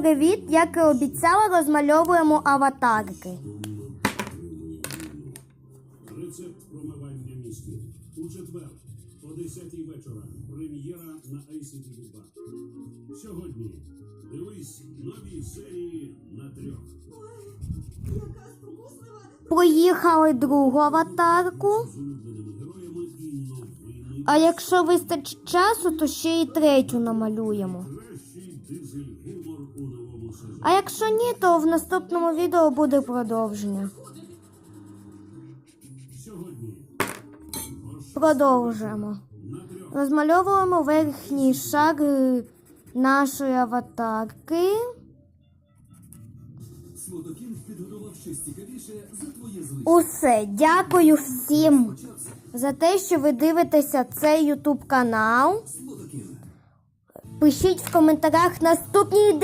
привіт! Як і обіцяла, розмальовуємо аватарки. Рецепт промивання мізків. У четвер о 10 вечора. Прем'єра на ICTV 2. Сьогодні дивись нові серії на трьох. Проїхали другу аватарку. З улюбленими героями. А якщо вистачить часу, то ще й третю намалюємо. А якщо ні, то в наступному відео буде продовження. Продовжуємо. Розмальовуємо верхній шар нашої аватарки. Усе. Дякую всім за те, що ви дивитеся цей ютуб канал. Пишіть в коментарях наступні ідеї.